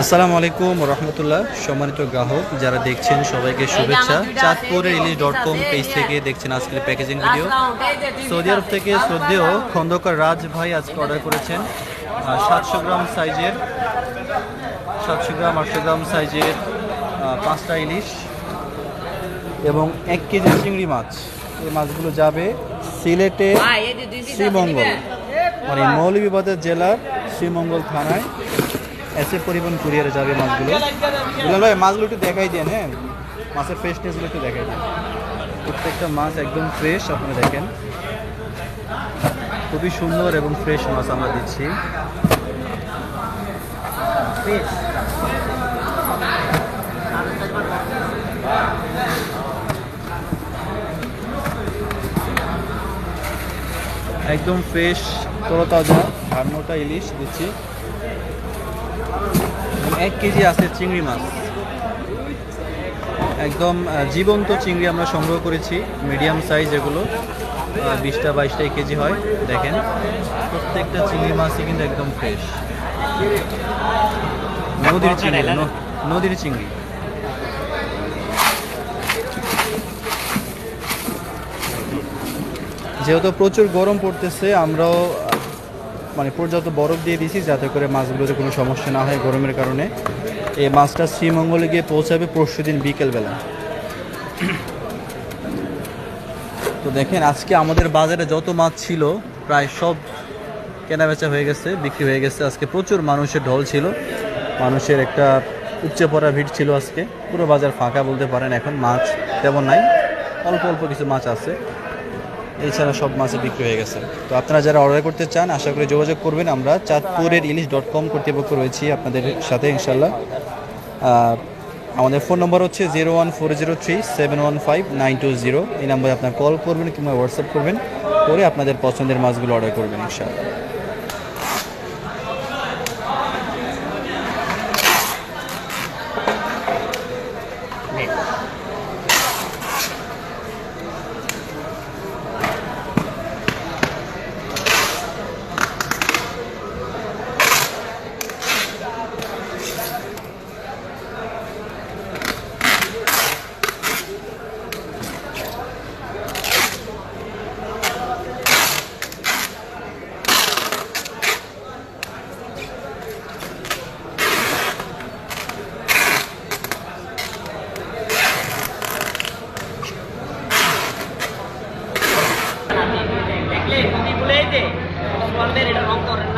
আসসালামু আলাইকুম রহমতুল্লাহ। সম্মানিত গ্রাহক যারা দেখছেন সবাইকে শুভেচ্ছা। চাঁদপুরের ইলিশ ডট কম পেজ থেকে দেখছেন আজকের প্যাকেজিং ভিডিও সৌদি আরব থেকে শ্রদ্ধেয় খন্দকার রাজ ভাই আজকে অর্ডার করেছেন। সাতশো গ্রাম সাইজের সাতশো গ্রাম আটশো গ্রাম সাইজের পাঁচটা ইলিশ এবং এক কেজি চিংড়ি মাছ। এই মাছগুলো যাবে সিলেটে শ্রীমঙ্গল মানে মৌলভীবাজার জেলার শ্রীমঙ্গল থানায় এসে পরিবহন কুরিয়ারে যাবে মাছগুলো। দুলাল ভাই, মাছগুলো একটু দেখাই দেন হ্যাঁ মাছের ফ্রেশনেসগুলো একটু দেখাই দেন। প্রত্যেকটা মাছ একদম ফ্রেশ আপনারা দেখেন। খুবই সুন্দর এবং ফ্রেশ মাছ আমরা দিচ্ছি। একদম ফ্রেশ তরতাজা। ধারণটা ইলিশ দিচ্ছি। এক কেজি আছে চিংড়ি মাছ। একদম জীবন্ত চিংড়ি আমরা সংগ্রহ করেছি মিডিয়াম সাইজ এগুলো বিশটা বাইশটা কেজি হয় দেখেন। প্রত্যেকটা চিংড়ি মাছই কিন্তু একদম ফ্রেশ নদীর চিংড়ি নদীর চিংড়ি। যেহেতু প্রচুর গরম পড়তেছে আমরাও মানে পর্যাপ্ত বরফ দিয়ে দিয়েছি যাতে করে মাছগুলোতে কোনো সমস্যা না হয় গরমের কারণে। এই মাছটা শ্রীমঙ্গলে গিয়ে পৌঁছাবে পরশু দিন বিকেলবেলা। তো দেখেন, আজকে আমাদের বাজারে যত মাছ ছিল, প্রায় সব কেনাবেচা হয়ে গেছে, বিক্রি হয়ে গেছে। আজকে প্রচুর মানুষের ঢল ছিল। মানুষের একটা উপচে পড়া ভিড় ছিল আজকে। পুরো বাজার ফাঁকা বলতে পারেন, এখন মাছ তেমন নাই। অল্প অল্প কিছু মাছ আছে। এছাড়া সব মাছ বিক্রি হয়ে গেছে। তো আপনারা যারা অর্ডার করতে চান, আশা করি যোগাযোগ করবেন। আমরা চাঁদপুরের ইলিশ ডট কম কর্তৃপক্ষ রয়েছি আপনাদের সাথে ইনশাল্লাহ আমাদের ফোন নম্বর হচ্ছে zero one four zero three seven one five nine two zero এই নাম্বারে আপনার কল করবেন কিংবা হোয়াটসঅ্যাপ করবেন, করে আপনাদের পছন্দের মাছগুলো অর্ডার করবেন, ইনশাআল্লাহ। Thank mulete su bandera era un torre